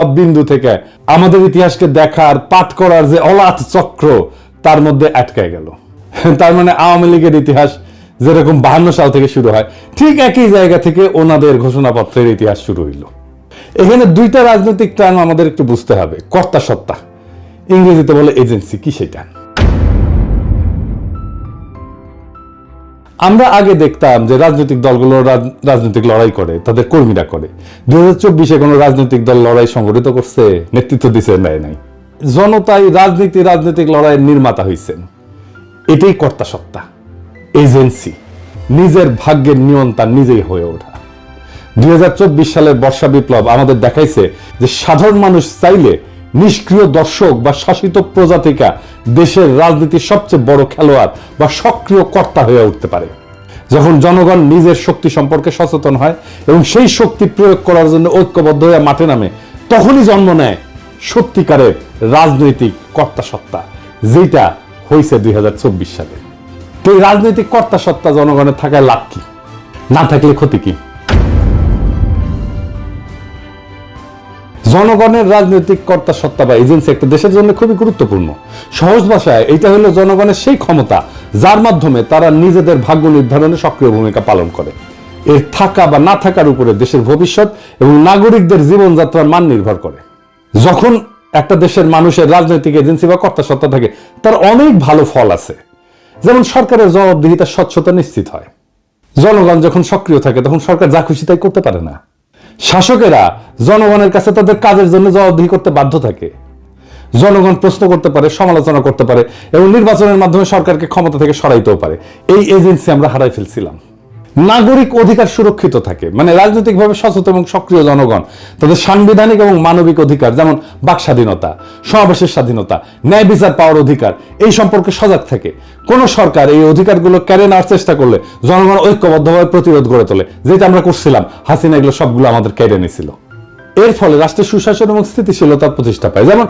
সব বিন্দু থেকে আমাদের ইতিহাসকে দেখার পাঠ করার যে অলাথ চক্র, তার মধ্যে আটকায় গেল। তার মানে আওয়ামী লীগের ইতিহাস যেরকম বাহান্ন সাল থেকে শুরু হয়, ঠিক একই জায়গা থেকে ওনাদের ঘোষণাপত্রের ইতিহাস শুরু হইল। এখানে দুইটা রাজনৈতিক টার্ম আমাদের একটু বুঝতে হবে। কর্তা সত্তা। ইংরেজিতে বলে এজেন্সি, কি সেটা? আমরা আগে দেখতাম যে রাজনৈতিক দলগুলো রাজনৈতিক লড়াই করে, তাদের কর্মীরা করে। দুই হাজার চব্বিশে কোনো রাজনৈতিক দল লড়াই সংগঠিত করছে? নেতৃত্ব দিছে, নেয় নাই। জনতাই রাজনীতি, রাজনৈতিক লড়াইয়ের নির্মাতা হয়েছেন এটাই কর্তা সত্তা, এজেন্সি। নিজের ভাগ্যের নিয়ন্তা নিজেই হয়ে ওঠা। দুই হাজার চব্বিশ সালের বর্ষা বিপ্লব আমাদের দেখাইছে যে সাধারণ মানুষ চাইলে নিষ্ক্রিয় দর্শক বা শাসিত প্রজাতিকা দেশের রাজনীতির সবচেয়ে বড় খেলোয়াড় বা সক্রিয় কর্তা হয়ে উঠতে পারে। যখন জনগণ নিজের শক্তি সম্পর্কে সচেতন হয় এবং সেই শক্তি প্রয়োগ করার জন্য ঐক্যবদ্ধ হয়ে মাঠে নামে, তখনই জন্ম নেয় সত্যিকারের রাজনৈতিক কর্তা সত্তা যেটা হয়েছে দুই হাজার চব্বিশ সালে। তো এই রাজনৈতিক কর্তা সত্তা জনগণের থাকায় লাভ কি? না থাকলে ক্ষতি কি? জনগণের রাজনৈতিক কর্তা সত্তা বা এজেন্সি একটা দেশের জন্য খুবই গুরুত্বপূর্ণ। সহজ ভাষায় এটা হলো জনগণের সেই ক্ষমতা, যার মাধ্যমে তারা নিজেদের ভাগ্য নির্ধারণে সক্রিয় ভূমিকা পালন করে। এর থাকা বা না থাকার উপরে দেশের ভবিষ্যৎ এবং নাগরিকদের জীবনযাত্রার মান নির্ভর করে। যখন একটা দেশের মানুষের রাজনৈতিক এজেন্সি বা কর্তা সত্তা থাকে, তার অনেক ভালো ফল আছে। যেমন সরকারের জবাবদিহিতার স্বচ্ছতা নিশ্চিত হয়। জনগণ যখন সক্রিয় থাকে, তখন সরকার যা খুশি তাই করতে পারে না। শাসকেরা জনগণের কাছে তাদের কাজের জন্য জবাবদিহি করতে বাধ্য থাকে। জনগণ প্রশ্ন করতে পারে, সমালোচনা করতে পারে এবং নির্বাচনের মাধ্যমে সরকারকে ক্ষমতা থেকে সরাইতেও পারে। এই এজেন্সি আমরা হারাই ফেলছিলাম। নাগরিক অধিকার সুরক্ষিত থাকে। মানে রাজনৈতিকভাবে সচেতন এবং সক্রিয় জনগণ। তাদের সাংবিধানিক এবং মানবিক অধিকার, যেমন বাক স্বাধীনতা, সমাবেশের স্বাধীনতা, ন্যায় বিচার পাওয়ার অধিকার, এই সম্পর্কে সজাগ থাকে। কোন সরকার এই অধিকারগুলো কেড়ে নেওয়ার চেষ্টা করলে জনগণ ঐক্যবদ্ধভাবে প্রতিরোধ গড়ে তোলে, যেটা আমরা করছিলাম। হাসিনা এগুলো সবগুলো আমাদের কেড়ে নিয়েছিল। এর ফলে রাষ্ট্রের সুশাসন এবং স্থিতিশীলতা প্রতিষ্ঠা পায়। যেমন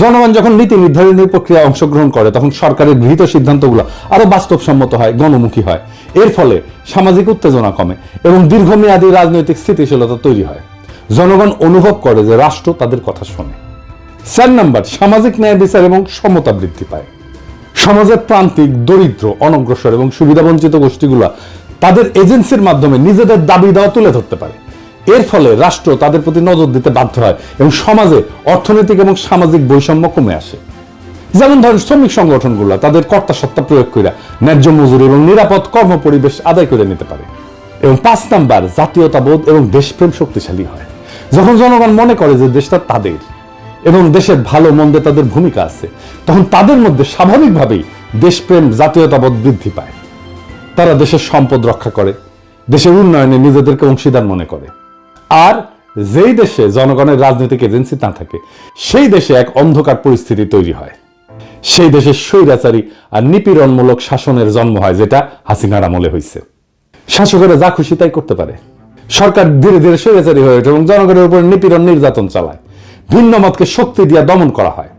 জনগণ যখন নীতি নির্ধারণী প্রক্রিয়ায় অংশগ্রহণ করে, তখন সরকারের গৃহীত সিদ্ধান্তগুলো আরও বাস্তবসম্মত হয়, গণমুখী হয়। এর ফলে সামাজিক উত্তেজনা কমে এবং দীর্ঘমেয়াদী রাজনৈতিক স্থিতিশীলতা তৈরি হয়। জনগণ অনুভব করে যে রাষ্ট্র তাদের কথা শোনে। চার নাম্বার, সামাজিক ন্যায় বিচার এবং সমতা বৃদ্ধি পায়। সমাজের প্রান্তিক, দরিদ্র, অনগ্রসর এবং সুবিধাবঞ্চিত গোষ্ঠীগুলো তাদের এজেন্সির মাধ্যমে নিজেদের দাবি দেওয়া তুলে ধরতে পারে। এর ফলে রাষ্ট্র তাদের প্রতি নজর দিতে বাধ্য হয় এবং সমাজে অর্থনৈতিক এবং সামাজিক বৈষম্য কমে আসে। যেমন ধরেন শ্রমিক সংগঠনগুলো, তাদের কর্তা সত্তা প্রয়োগ করে ন্যায্য মজুরি এবং নিরাপদ কর্ম পরিবেশ আদায় করে নিতে পারে এবং পাঁচ নাম্বার জাতীয়তাবোধ এবং দেশপ্রেম শক্তিশালী হয়। যখন জনগণ মনে করে যে দেশটা তাদের এবং দেশের ভালো মন্দে তাদের ভূমিকা আছে, তখন তাদের মধ্যে স্বাভাবিকভাবেই দেশপ্রেম, জাতীয়তাবোধ বৃদ্ধি পায়। তারা দেশের সম্পদ রক্ষা করে, দেশের উন্নয়নে নিজেদেরকে অংশীদার মনে করে। আর যেই দেশে জনগণের রাজনৈতিক এজেন্সি না থাকে, সেই দেশে এক অন্ধকার পরিস্থিতি তৈরি হয়। সেই দেশে স্বৈরাচারী আর নিপীড়নমূলক শাসনের জন্ম হয়, যেটা হাসিনার আমলে হয়েছে শাসকেরা যা খুশি তাই করতে পারে। সরকার ধীরে ধীরে স্বৈরাচারী হয়ে ওঠে এবং জনগণের উপর নিপীড়ন নির্যাতন চালায়। ভিন্ন মতকে শক্তি দিয়ে দমন করা হয়।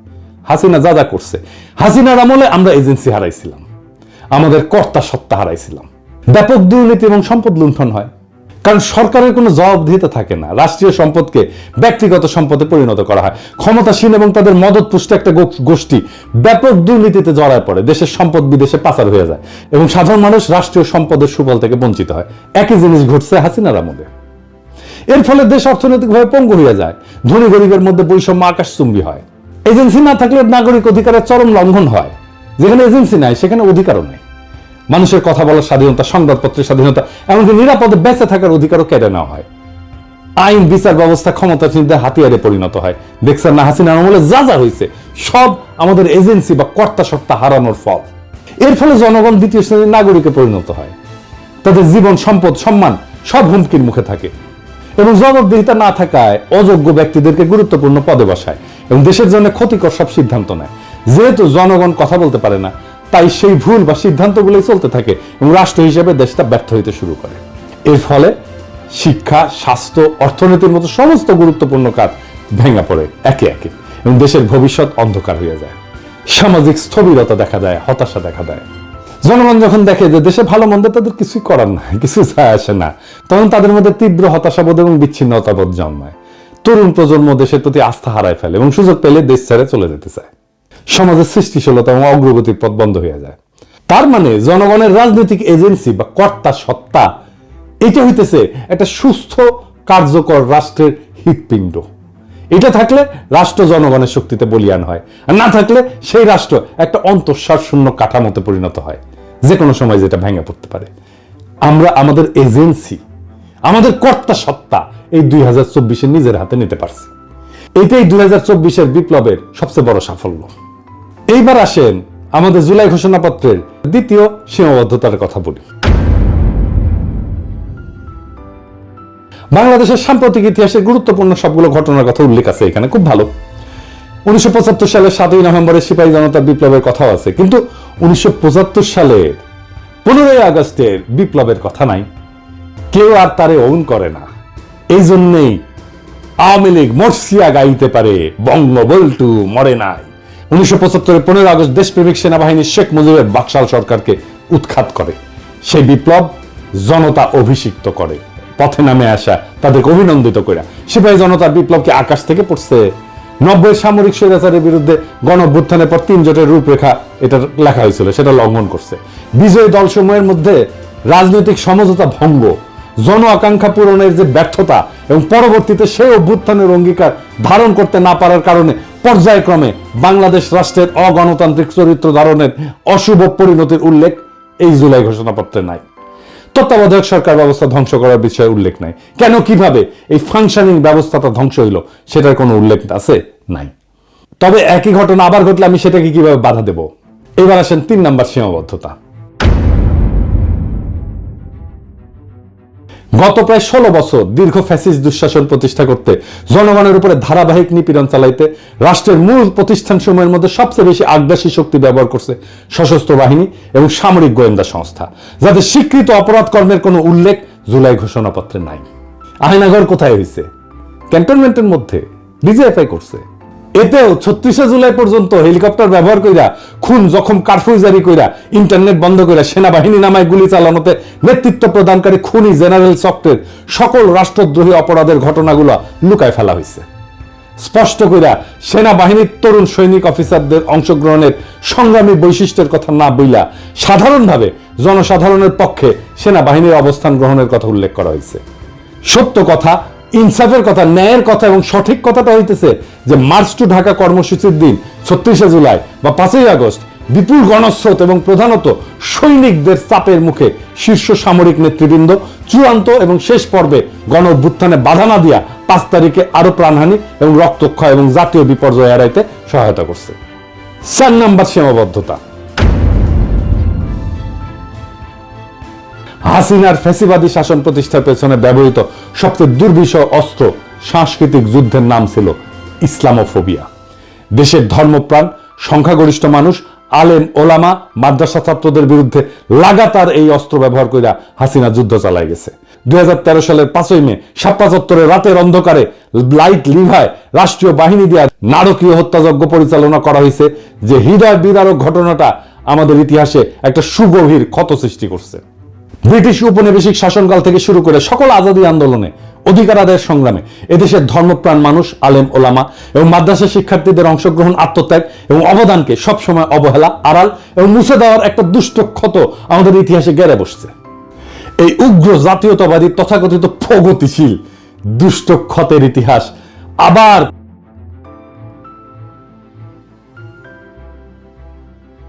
হাসিনা যা যা করছে, হাসিনার আমলে আমরা এজেন্সি হারাইছিলাম। আমাদের কর্তা সত্তা হারাইছিলাম। ব্যাপক দুর্নীতি এবং সম্পদ লুণ্ঠন হয়। কারণ সরকারের কোনো জবাবদিহিতা থাকে না। রাষ্ট্রীয় সম্পদকে ব্যক্তিগত সম্পদে পরিণত করা হয়। ক্ষমতাসীন এবং তাদের মদত পুষ্ট একটা গোষ্ঠী ব্যাপক দুর্নীতিতে জড়ায় পড়ে। দেশের সম্পদ বিদেশে পাচার হয়ে যায় এবং সাধারণ মানুষ রাষ্ট্রীয় সম্পদের সুফল থেকে বঞ্চিত হয়। একই জিনিস ঘটছে হাসিনার আমলে। এর ফলে দেশ অর্থনৈতিকভাবে পঙ্গু হয়ে যায়। ধনী গরিবের মধ্যে বৈষম্য আকাশচুম্বী হয়। এজেন্সি না থাকলে নাগরিক অধিকারের চরম লঙ্ঘন হয়। যেখানে এজেন্সি নাই, সেখানে অধিকারও নেই। মানুষের কথা বলার স্বাধীনতা, সংবাদপত্রের স্বাধীনতা, এমনকি নিরাপদে বেঁচে থাকার অধিকারও কেড়ে নেওয়া হয়। আইন, বিচার ব্যবস্থা ক্ষমতাসীনদের হাতিয়ারে পরিণত হয়। দেখছেন না, হাসিনার আমলে যা যা হয়েছে, সব আমাদের এজেন্সি বা কর্তা সত্তা হারানোর ফল। এর ফলে জনগণ দ্বিতীয় শ্রেণির নাগরিকে পরিণত হয়। তাদের জীবন, সম্পদ, সম্মান সব হুমকির মুখে থাকে। এবং জবাবদিহিতা না থাকায় অযোগ্য ব্যক্তিদেরকে গুরুত্বপূর্ণ পদে বসায়। এবং দেশের জন্য ক্ষতিকর সব সিদ্ধান্ত নেয়। যেহেতু জনগণ কথা বলতে পারে না তাই সেই ভুল বা সিদ্ধান্তগুলোই চলতে থাকে এবং রাষ্ট্র হিসেবে দেশটা ব্যর্থ হইতে শুরু করে। এর ফলে শিক্ষা, স্বাস্থ্য, অর্থনীতির মতো সমস্ত গুরুত্বপূর্ণ কাজ ভেঙে পড়ে একে একে এবং দেশের ভবিষ্যৎ অন্ধকার হয়ে যায়। সামাজিক স্থবিরতা দেখা দেয়, হতাশা দেখা দেয়। জনগণ যখন দেখে যে দেশে ভালো মন্দ তাদের কিছুই করার নাই, কিছু যায় আসে না, তখন তাদের মধ্যে তীব্র হতাশাবোধ এবং বিচ্ছিন্নতাবোধ জন্মায়। তরুণ প্রজন্ম দেশের প্রতি আস্থা হারায় ফেলে এবং সুযোগ পেলে দেশ ছেড়ে চলে যেতে চায়। সমাজের সৃষ্টিশীলতা এবং অগ্রগতির পথ বন্ধ হয়ে যায়। তার মানে জনগণের রাজনৈতিক এজেন্সি বা কর্তা সত্তা, এটা হইতেছে একটা সুস্থ, কার্যকর রাষ্ট্রের হৃৎপিণ্ড। এটা থাকলে রাষ্ট্র জনগণের শক্তিতে বলিয়ান হয়। আর না থাকলে সেই রাষ্ট্র একটা অন্তঃসার শূন্য কাঠামোতে পরিণত হয়, যে কোনো সময় যেটা ভেঙে পড়তে পারে। আমরা আমাদের এজেন্সি, আমাদের কর্তা সত্তা এই দুই হাজার চব্বিশে নিজের হাতে নিতে পারছি। এটাই দুই হাজার চব্বিশের বিপ্লবের সবচেয়ে বড় সাফল্য। এইবার আসেন আমাদের জুলাই ঘোষণাপত্রের দ্বিতীয় সীমাবদ্ধতার কথা বলি। বাংলাদেশের সাম্প্রতিক ইতিহাসে গুরুত্বপূর্ণ সবগুলো ঘটনার কথা উল্লেখ আছে এখানে, খুব ভালো। উনিশশো সালের সাতই নভেম্বরের সিপাহী জনতা বিপ্লবের কথাও আছে, কিন্তু উনিশশো সালের পনেরোই আগস্টের বিপ্লবের কথা নাই। কেউ আর তারে ওন করে না। এই জন্যেই আওয়ামী লীগ মর্সিয়া গাইতে পারে বঙ্গবল্টু মরে নাই। উনিশশো পঁচাত্তরের পনেরো আগস্ট দেশপ্রেমিক সেনাবাহিনী শেখ মুজিবের বাকশাল সরকারকে উৎখাত করে। সেই বিপ্লব জনতা অভিষিক্ত করে, পথে নামে আসা, তাদেরকে অভিনন্দিত করে সিপাহী জনতার বিপ্লবকে আকাশ থেকে পড়ছে। নব্বই সামরিক স্বৈরাচারের বিরুদ্ধে গণ অভ্যুত্থানের পর তিন জোটের রূপরেখা এটা লেখা হয়েছিল, সেটা লঙ্ঘন করছে। বিজয়ী দলসমূহের মধ্যে রাজনৈতিক সমঝোতা ভঙ্গ, জন আকাঙ্ক্ষা পূরণের যে ব্যর্থতা এবং পরবর্তীতে সেই অভ্যুত্থানের অঙ্গীকার ধারণ করতে না পারার কারণে পর্যায়ক্রমে বাংলাদেশ রাষ্ট্রের অগণতান্ত্রিক চরিত্র ধারণের অশুভ পরিণতির উল্লেখ এই জুলাই ঘোষণাপত্রে নাই। তত্ত্বাবধায়ক সরকার ব্যবস্থা ধ্বংস করার বিষয়ে উল্লেখ নাই। কেন, কীভাবে এই ফাংশনিং ব্যবস্থাটা ধ্বংস হইল সেটার কোনো উল্লেখ আছে? নাই। তবে একই ঘটনা আবার ঘটলে আমি সেটাকে কীভাবে বাধা দেব? এবার আসেন তিন নাম্বার সীমাবদ্ধতা। গত প্রায় ষোলো বছর দীর্ঘ ফ্যাসিস্ট দুঃশাসন প্রতিষ্ঠা করতে জনগণের উপরে ধারাবাহিক নিপীড়ন চালাইতে রাষ্ট্রের মূল প্রতিষ্ঠান সমূহের মধ্যে সবচেয়ে বেশি আগ্রাসী শক্তি ব্যবহার করছে সশস্ত্র বাহিনী এবং সামরিক গোয়েন্দা সংস্থা, যাদের স্বীকৃত অপরাধ কর্মের কোনো উল্লেখ জুলাই ঘোষণাপত্রে নাই। আয়নাঘর কোথায় হয়েছে ক্যান্টনমেন্টের মধ্যে ডিজিএফআই করছে। এতেও ছত্রিশে জুলাই পর্যন্ত হেলিকপ্টার ব্যবহার কইরা, খুন, জখম, কারফিউ জারি কইরা, ইন্টারনেট বন্ধ কইরা সেনাবাহিনী নামায় গুলি চালানোতে নেতৃত্ব প্রদানকারী খুনি জেনারেল চক্রের সকল রাষ্ট্রদ্রোহী অপরাধের ঘটনাগুলো লুকায় ফেলা হয়েছে স্পষ্ট কইরা, সেনাবাহিনীর তরুণ সৈনিক অফিসারদের অংশগ্রহণের সংগ্রামী বৈশিষ্ট্যের কথা না বইলা সাধারণভাবে জনসাধারণের পক্ষে সেনাবাহিনীর অবস্থান গ্রহণের কথা উল্লেখ করা হয়েছে সত্য কথা ইনসাফের কথা, ন্যায়ের কথা এবং সঠিক কথাটা হইতেছে যে মার্চ টু ঢাকা কর্মসূচির দিন ছত্রিশে জুলাই বা পাঁচই আগস্ট বিপুল গণস্রোত এবং প্রধানত সৈনিকদের চাপের মুখে শীর্ষ সামরিক নেতৃবৃন্দ চূড়ান্ত এবং শেষ পর্বে গণ অভ্যুত্থানে বাধা না দিয়া পাঁচ তারিখে আরও প্রাণহানি এবং রক্তক্ষয় এবং জাতীয় বিপর্যয় এড়াইতে সহায়তা করছে। চার নাম্বার সীমাবদ্ধতা। হাসিনার ফ্যাসিবাদী শাসন প্রতিষ্ঠার পেছনে ব্যবহৃত সবচেয়ে দুর্বিষহ অস্ত্র সাংস্কৃতিক যুদ্ধের নাম ছিল ইসলামোফোবিয়া। দেশের ধর্মপ্রাণ, সংখ্যাগরিষ্ঠ মানুষ, আলেম, ওলামা, মাদ্রাসা ছাত্রদের বিরুদ্ধে লাগাতার এই অস্ত্র ব্যবহার করে হাসিনা যুদ্ধ চালায় গেছে। দুই হাজার তেরো সালের পাঁচই মে সাপ্পা রাতের অন্ধকারে লাইট লিভায় রাষ্ট্রীয় বাহিনী দিয়ে নারকীয় হত্যাযজ্ঞ পরিচালনা করা হয়েছে যে হৃদয় বিদারক ঘটনাটা আমাদের ইতিহাসে একটা সুগভীর ক্ষত সৃষ্টি করছে। ব্রিটিশ উপনিবেশিক শাসনকাল থেকে শুরু করে সকল আজাদী আন্দোলনে অধিকার আদায়ের সংগ্রামে এদেশের ধর্মপ্রাণ মানুষ, আলেম, ওলামা এবং মাদ্রাসা শিক্ষার্থীদের অংশগ্রহণ, আত্মত্যাগ এবং অবদানকে সবসময় অবহেলা, আড়াল এবং মুছে দেওয়ার একটা দুষ্ট ক্ষত আমাদের ইতিহাসে গেড়ে বসছে। এই উগ্র জাতীয়তাবাদী তথাকথিত প্রগতিশীল দুষ্ট ক্ষতের ইতিহাস আবার